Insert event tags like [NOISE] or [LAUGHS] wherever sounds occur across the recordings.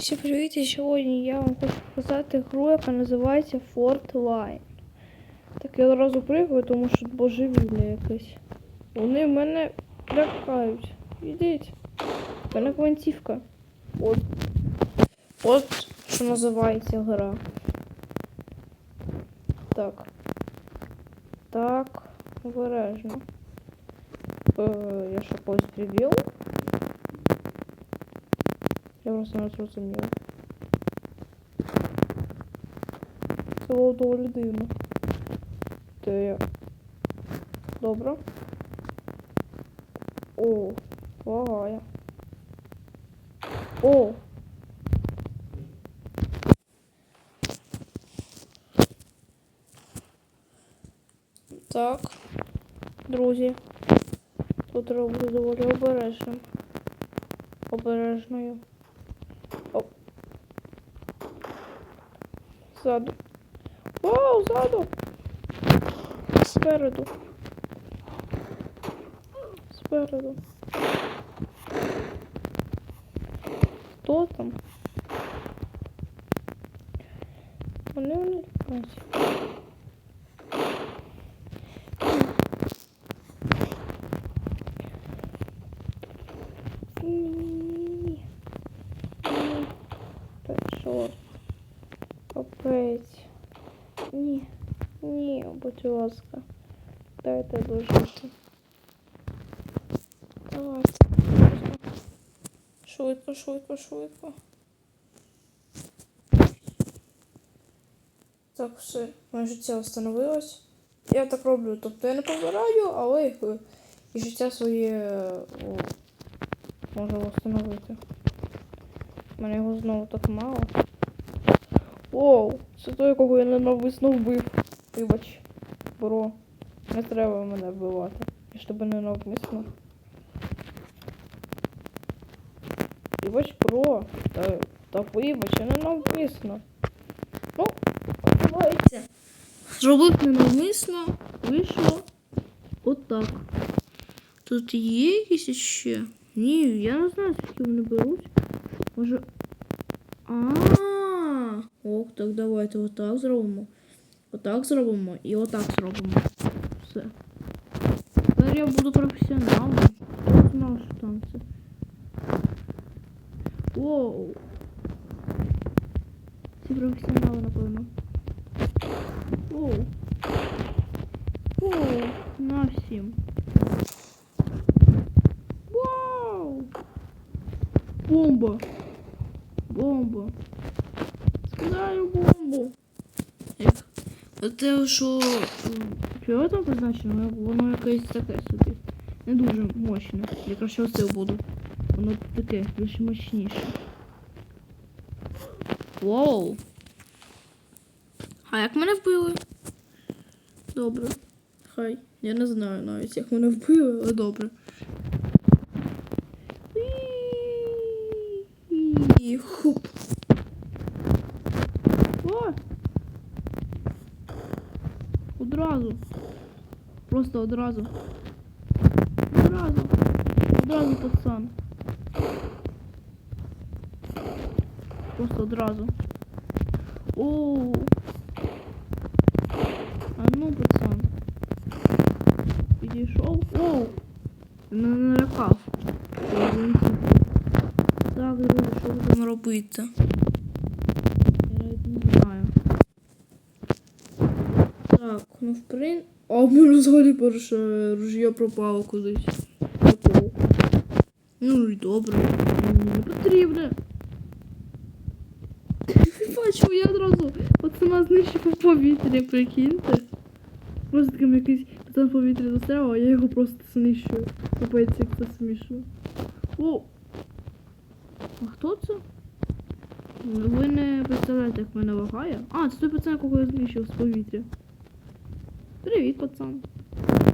Всім привіт! І сьогодні я вам хочу показати гру, яка називається Fort Line. Так я одразу пригаю, тому що божевілля якесь. Вони мене лякають. Ідіть. В Мене гвинтівка. От. От що називається гра. Так. Так, обережно. Е, я що когось прибив? Я просто не зрозуміла. Це було доволі дивно. Де я? Добре. О, лагає. О! Так, друзі. Тут бути доволі обережним. Обережною. Ззаду. Вау, ззаду. Спереду. Спереду. Хто там? Вони вони лякаються. Ні-ні-ні. Ні. Печор. Капець. Ні. Ласка. Дайте дожити. Давайте. Швидко, швидко, швидко. Так, все, моє життя встановилось. Я так роблю, тобто я не помираю, але і життя своє о, можу встановити. У мене його знову так мало. Оу, це той, кого я ненависно вбив. Вибач, бро. Не треба мене вбивати. Я ж тебе ненавмисно. Вибач, бро. Та, та вибач, я ненавмисно. Ну, давайте. Зробив ненавмисно, вийшло отак. Тут є якісь ще? Ні, я не знаю, скільки вони беруть. Може. А. Ох, так давайте отак зробимо. Отак зробимо і отак зробимо. Все. Тепер я буду професіоналом. Я знав, що там це. Воу. Всі професіонали, напевно. Воу. Воу. На всім. Вау! Бомба! Бомба! Скидаю бомбу! Те, що фіолетом позначено, воно якесь таке собі. Не дуже мощне. Я краще оце буду. Воно таке більш мощніше. Воу! А як мене вбили? Добре. Хай. Я не знаю навіть, як мене вбили, але добре. І хуп. О! Одразу. Просто одразу. Одразу. Одразу пацан. Просто одразу. Оу. А ну, пацан. Підійшов. Оу. Не налякав. Так, друзі, що будемо робити? Я навіть не знаю. Так, ну в принципі... А в мене взагалі перше ружьє пропало кудись. Прикол. Ну і добре. Не потрібне. Бачу, я одразу пацана знищив у повітрі, прикиньте. Просто таким якийсь пацан в повітрі застряв, а я його просто знищую. Капець, як це. О! А хто це? Ви не представляєте, як мене лагає? А, це той пацан, якого я знищив з повітря. Привіт, пацан.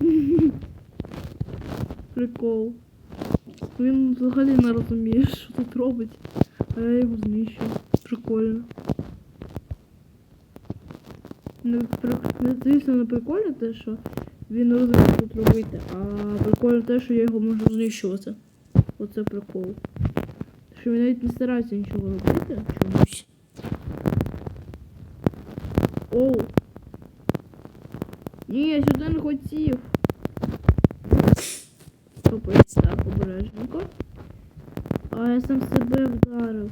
[LAUGHS] Прикол. Він взагалі не розуміє, що тут робить. А я його знищу. Прикольно. Не, при- не, звісно, не прикольно те, що він не розуміє, що тут робити, а прикольно те, що я його можу знищувати. Оце прикол. що він навіть не старається нічого робити чомусь. Оу. Ні, я сюди не хотів. Капець, так, обережненько. А я сам себе вдарив.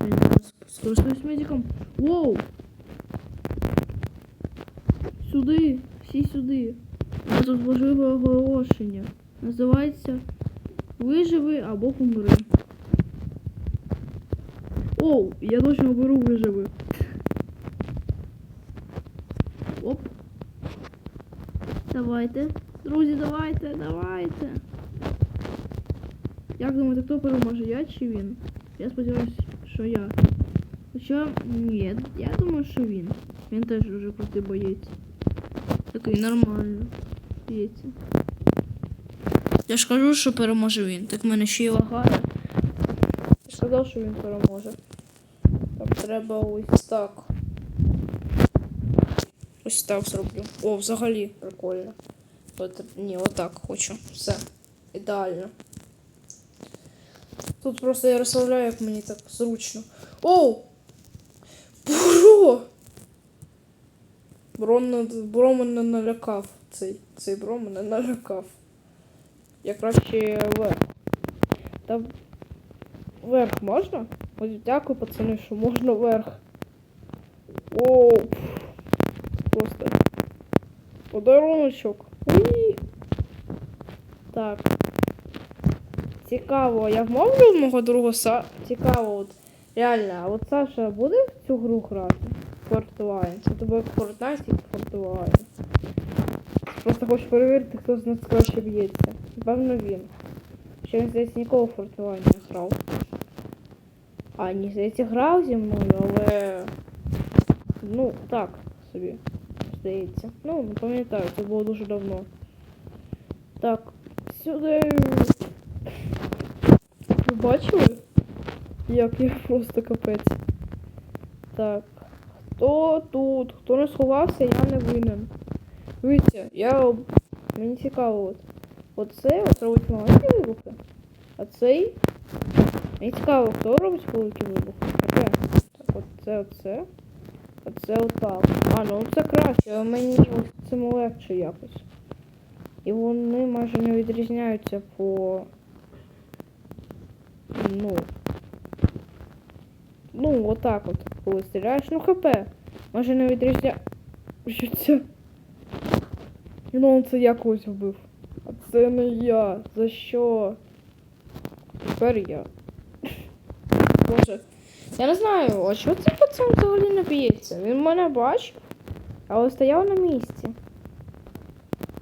Я скористаюсь медиком. Воу! Сюди, всі сюди. У мене тут важливе оголошення. Називається Виживи або помри. Оу, я точно беру виживи. Оп. Давайте. Друзі, давайте, давайте. Як думаєте, хто переможе? Я чи він? Я сподіваюся, що я. Хоча ні, я думаю, що він. Він теж дуже крутий боєць. Такий нормально. Боєць. Я ж кажу, що переможе він. Так в мене ще й лагає. Я сказав, що він переможе. Там треба ось так. Ось так зроблю. О, взагалі прикольно. От, ні, отак хочу. Все. Ідеально. Тут просто я розслабляю, як мені так зручно. Оу! Бро! Бро, бро мене налякав. Цей, цей бро мене налякав. Я краще вверх. Та вверх можна? Ось дякую, пацани, що можна вверх. Оу. Подаруночок. Так. Цікаво, я вмовлю мого друга Са. Цікаво, от. Реально, а от Саша буде в цю гру грати? Fortnite. Це як Fortnite і Fortnite. Просто хочу перевірити, хто з нас краще б'ється. Напевно він. Ще він, здається, ніколи Fortnite не грав. А, ні, здається, грав зі мною, але. Ну, так собі. Здається. Ну, не пам'ятаю, це було дуже давно. Так, сюди. Ви бачили? Як я [LAUGHS] просто капець. Так. Хто тут? Хто не сховався, я не винен. Дивіться, я. Мені цікаво, от. Оце от робить маленькі вибухи. А цей. Мені цікаво, хто робить великі вибухи. Таке. Так, оце, оце. А це отак. А, ну це краще, а мені ось цим легше якось. І вони майже не відрізняються по. Ну. Ну, отак от, коли стріляєш. Ну хп. Майже не відрізняються. Ну, це я когось вбив. А це не я. За що? Тепер я. Боже. Я не знаю, а чого цей пацан взагалі не б'ється? Він мене бачив, але стояв на місці.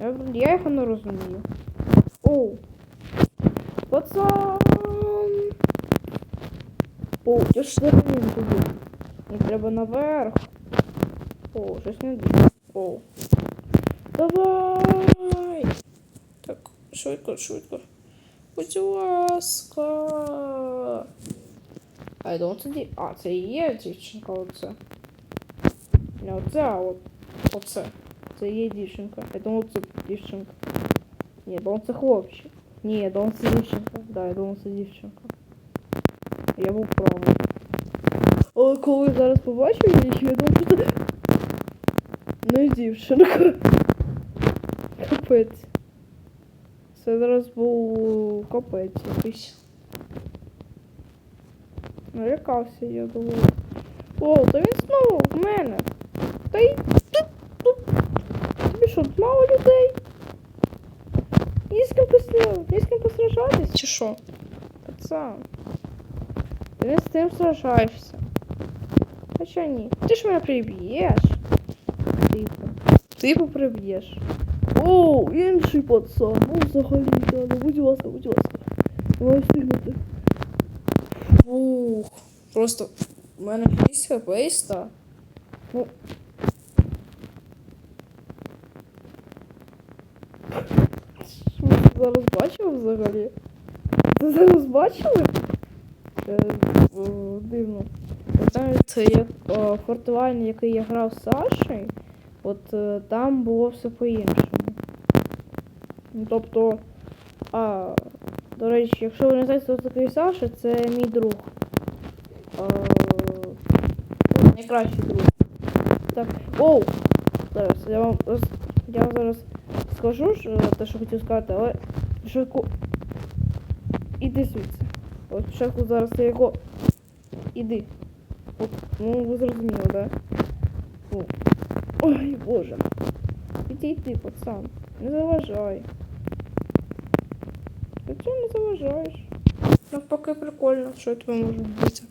Я, я його не розумію. Оу. Пацан. О, я ж не туди. Мені треба наверх. О, щось не дуже. О. Давай. Так, швидко, швидко. Будь ласка. А я думав, це. А, це і є дівчинка, оце. Не оце, а от оце. Це є дівчинка. Я думав, це дівчинка. Ні, я думав, це хлопчик. Ні, я думав, це дівчинка. Да, я думав, це дівчинка. Я був правий. Але коли зараз побачив її, я думав, що це не дівчинка. Капець. Це зараз був капець. Налякався, я думаю. О, та він знову в мене. Та й тут, тут. Тобі що, мало людей? Ні з ким постріляти, ні з ким посражатись, чи що? Пацан. Ти не з тим сражаєшся. Хоча ні. Ти ж мене приб'єш. Типу. Типу приб'єш. О, інший пацан. Ну, взагалі, да, ну, будь ласка, будь ласка. Давай встигнути. Просто в мене 6 хп і 100. Ну. Що ви зараз бачили взагалі? Ти зараз бачили? Е, дивно. Знаєте, як о, який я грав з Сашею, от е, там було все по-іншому. Ну, Тобто, а, До речі, якщо ви не знаєте, хто такий Саша, це мій друг. Е, найкращий друг. Так. Оу! Зараз, я вам я зараз скажу е, те, що хотів сказати, але спочатку. Іди звідси. От спочатку зараз я його. Іди. От, ну ви зрозуміли, да? О. Ой, боже. Підійди, пацан. Не заважай. Ти чого не заважаєш? Навпаки прикольно, що я тебе можу вбити.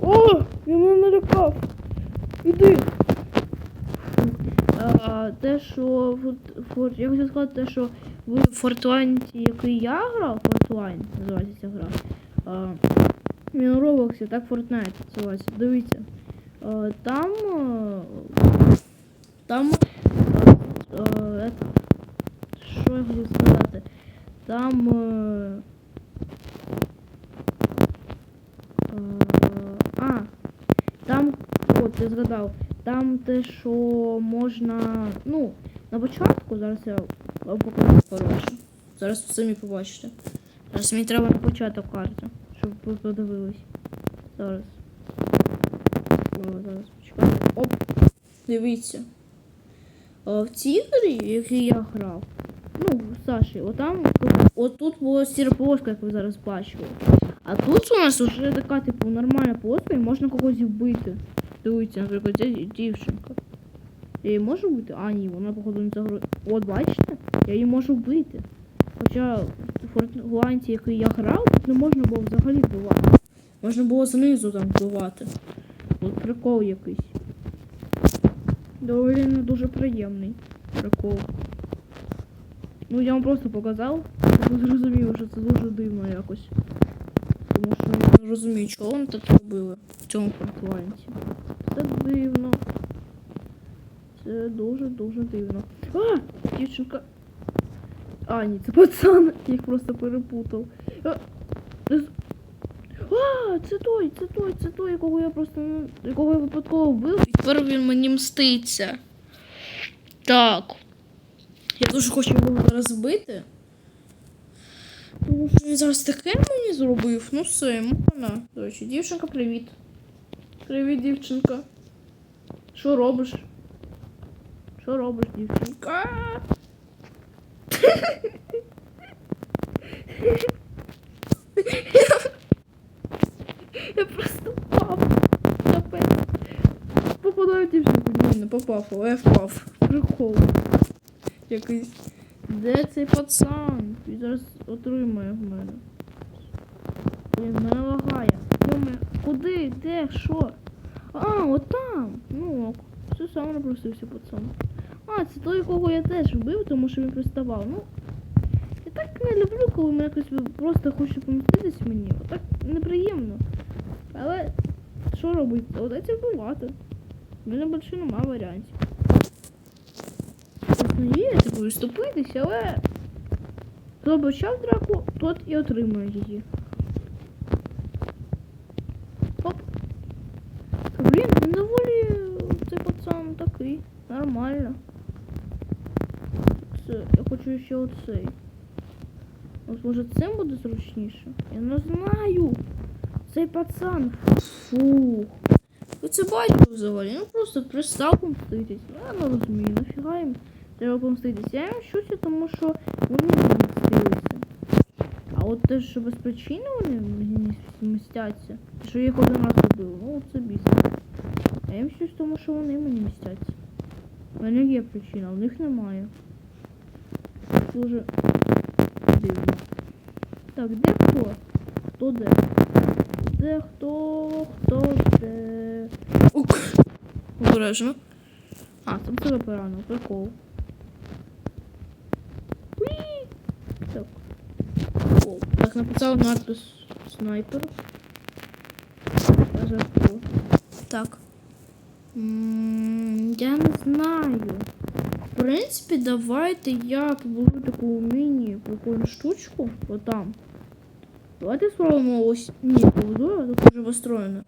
О! Він мене налякав! Іди! А, те, що фор- я хочу сказати, те, що в Фортлайнці, який я грав, Фортлайн називається ця гра. А, він у так Fortnite називається. Дивіться. А, там. Там. а, а, що я хотів сказати? Там. е, е, А, там, от, я згадав, там те, що можна. Ну, на початку, зараз я вам покажу коротше. Зараз самі побачите. Зараз мені треба на початок карти, щоб ви подивились. Зараз. О, зараз почекайте. Оп! Дивіться. А в цій грі, якій я грав, ну, Саші, отам, отут була сіра полоска, як ви зараз бачили. А тут у нас вже така, типу, нормальна полоска і можна когось вбити. Дивіться, наприклад, ця дівчинка. Я її можу вбити? А, ні, вона, походу, не загрузила. От, бачите? Я її можу вбити. Хоча в Фортланці, який я грав, тут не можна було взагалі вбивати. Можна було знизу там вбивати. От прикол якийсь. Доволі не дуже приємний прикол. Ну, я вам просто показав, щоб ви зрозуміли, що це дуже дивно якось. Тому що не розумію, чого вони так робили в цьому фортланці. Це дивно. Це дуже-дуже дивно. А! Дівчинка. А, ні, це пацан. Я їх просто перепутав. А, це- а, це той, це той, це той, якого я просто ну, якого я випадково вбив. І тепер він мені мститься. Так. Я дуже хочу його зараз вбити. Тому що він зараз таке мені зробив. Ну все, можна. До речі, дівчинка, привіт. Привіт, дівчинка. Що робиш? Що робиш, дівчинка? Я просто впав. Капець. Попадаю дівчинку. Не попав, але я впав. Прикол. Якийсь. Де цей пацан? Він зараз отримає в мене. Блін, мене лагає. Йоме, куди? Де? Що? А, от там. Ну, ок. Все сам напросився пацан. А, це той, кого я теж вбив, тому що він приставав. Ну, я так не люблю, коли мене якось просто хоче помститись мені. Отак неприємно. Але що робити? Доведеться вбивати. У мене більше нема варіантів. Є, типу, відступитись, але хто почав драку, тот і отримує її. Оп. Блін, він доволі цей пацан такий. Нормально. Це, я хочу ще оцей. От може цим буде зручніше? Я не знаю. Цей пацан. Фух. Ви це бачили взагалі? Ну просто пристав помститись. Ну, Я не розумію, нафіга їм треба помститись. Я їм щуся, тому що вони мені мстилися. А от те, що без причини вони мені мстяться, що їх один раз робив, ну це бісно. А їм щось, тому що вони мені мстяться. У мене є причина, в них немає. Дуже дивно. Так, де хто? Хто де? Де хто? Хто де? Ук. Обережно. А, там себе поранив, прикол. Уі! Так. О, так, написав надпис снайпер. Хто. Так. М, Я не знаю. В принципі, давайте я побудую таку міні-прикольну штучку. Отам. Давайте спробуємо ось. Ні, побудую, тут вже построєно.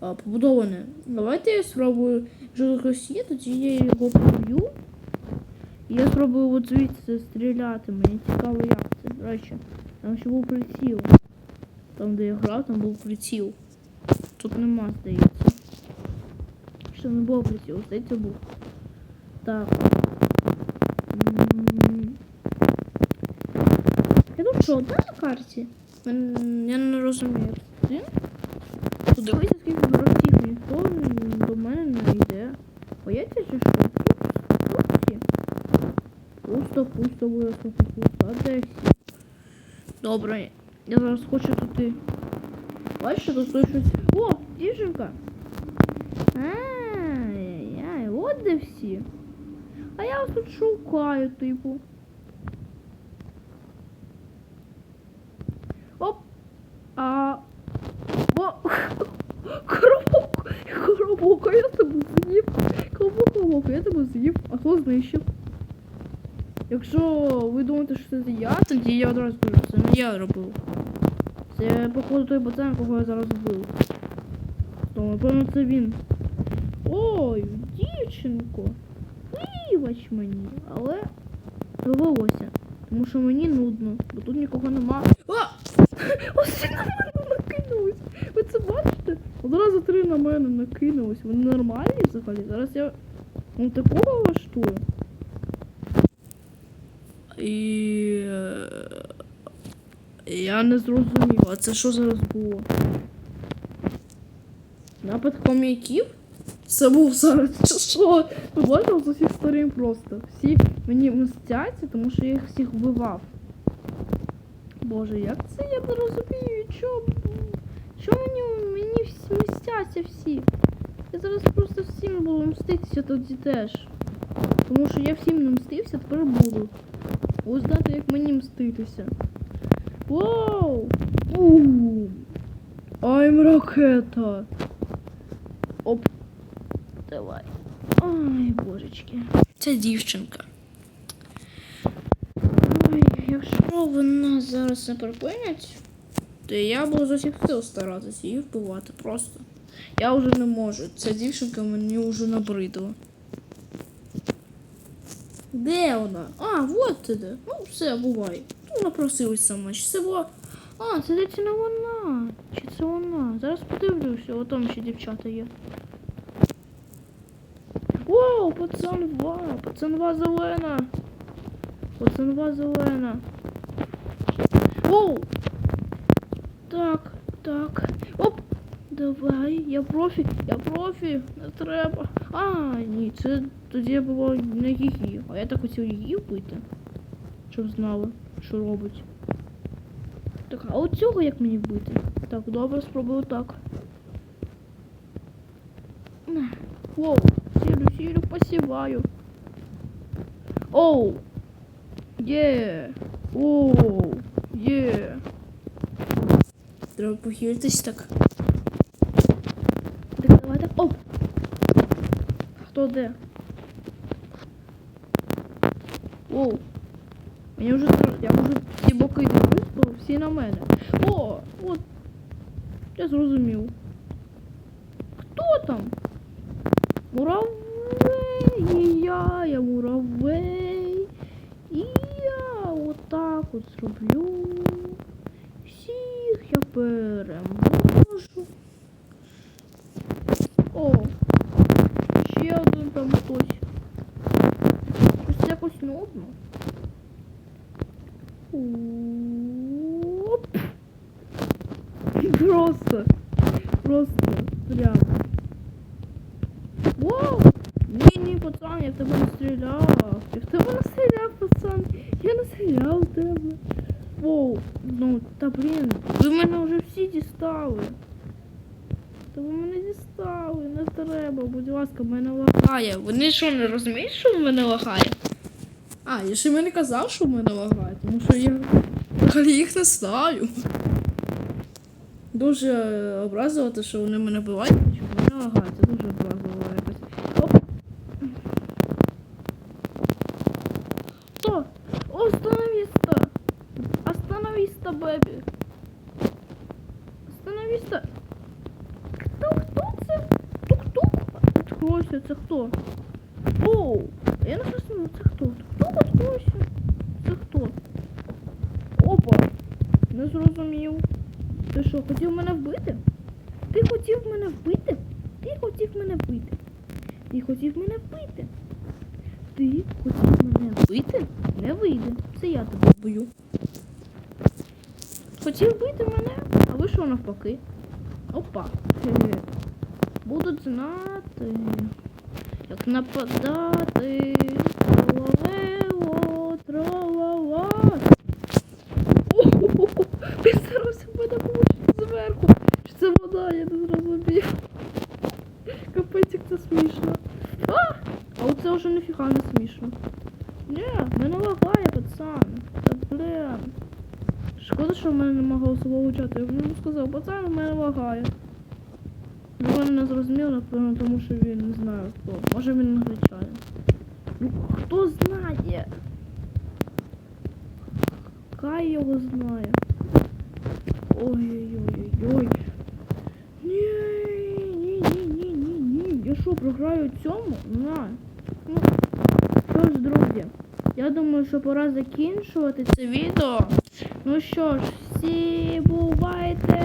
А, побудоване. Давайте я спробую. Якщо хтось є, тоді я його поб'ю. Я спробую от звідси стріляти. Мені цікаво, як це. До речі, там ще був приціл. Там, де я грав, там був приціл. Тут нема, здається. Що не було прицілу, здається, був. Так. Я тут що, одна на карті? Я не розумію. Подивися, скільки гравців ніхто до мене не йде. Бояться чи що? Пусто, пусто, виросло, пусто. А де всі? Добре, я зараз хочу туди. Бачиш, тут щось. О, дівчинка! От де всі. А я вас тут шукаю, типу. Оп! А. О! [LAUGHS] Коробок! Коробок, а я тебе з'їв. Коробок, коробок, я тебе з'їв. А хто знищив? Якщо ви думаєте, що це я, тоді я одразу кажу, це не я робив. Це, походу, той пацан, кого я зараз вбив. То, напевно, це він. Ой, дівчинко. Вибач мені, але довелося. Тому що мені нудно, бо тут нікого нема. А! Ось на мене накинулись. Ви це бачите? Одразу три на мене накинулись. Вони нормальні взагалі? Зараз я ну, такого влаштую. І... е, Я не зрозумів, а це що зараз було? Напад хом'яків? Це був зараз [LAUGHS] що? Ви бачили з усіх сторін просто. Всі мені мстяться, тому що я їх всіх вбивав. Боже, як це я не розумію? Чо, чо мені, мені всі мстяться всі? Я зараз просто всім буду мститися тоді теж. Тому що я всім не мстився, тепер буду. Ви знаєте, як мені мститися. Вау! Бум! I'm ракета! Оп. Давай. Ай, божечки. Це дівчинка. Ой, якщо вона зараз не припинять, то я буду з усіх сил старатися її вбивати просто. Я вже не можу. Ця дівчинка мені вже набридла. Де вона? А, вот ти де. Ну, все, бувай. Ну, напросилась сама. Чи це була. А, це не вона. Чи це вона? Зараз подивлюся, о там ще дівчата є. Воу, пацанва, пацанва зелена. Пацанва зелена. Воу. Так, так. Оп. Давай, я профі, я профі, не треба. А, ні, це тоді було не її. А я так хотів її вбити. Щоб знали, що робить. Так, а от цього як мені вбити? Так, добре, спробую так. Воу, сілю, сілю, посіваю. Оу! Є! Оу! Є! Треба похилитись так. Так, давай так. Оп! Хто де? Оу! Мені вже тр- я вже всі боки дивлюсь, бо всі на мене. О! От! Я зрозумів. Муравей. І я отак от зроблю. Всіх я переможу. О! Ще один там хтось. Щось якось нудно. Оп. Просто. Просто. Прямо. Воу! Я в тебе не стріляв. Я в тебе не стріляв, пацан. Я не стріляв в тебе. Воу, ну, та блін, ви мене вже всі дістали. Та ви мене дістали, не треба, будь ласка, мене лагає. Вони що, не розуміють, що в мене лагає? А, я ще мені казав, що в мене лагає, тому що я взагалі їх не знаю. Дуже образило те, що вони мене бувають, що мене лагає, це дуже образило якось. Оп. О, остановіста! Остановіста, бебі! Остановіста! Хто, хто це? Тук-тук? Откройся, це хто? Оу! Я не зрозумів, це хто? Хто откройся? Це хто? Не зрозумів. Ти що, хотів мене вбити? Ти хотів мене вбити? Ти хотів мене вбити? Ти хотів мене вбити? Ти хотів мене вбити? Не вийде. Це я тебе вбию. Хотів вбити мене, а вийшов навпаки. Опа. Будуть знати, як нападати. Тралалело, тралала. О-хо-хо-хо. Він старався мене влучити зверху. Чи це вода, я не зрозумів. Капець, як це смішно. А! А оце вже ніфіга не смішно. Ні, мене лагає, пацан. Та блін. Шкода, що в мене немає голосового чату. Я б йому сказав, пацан, у мене лагає. Він не зрозумів, напевно, тому що він не знає хто. Може він англічанин. Ну, хто знає? Хай його знає. Ой-ой-ой-ой. Ні, ні, ні, ні, ні, ні. Я що, програю цьому? На. Ну, що ж, друзі, я думаю, що пора закінчувати це відео. Ну що ж, всі бувайте!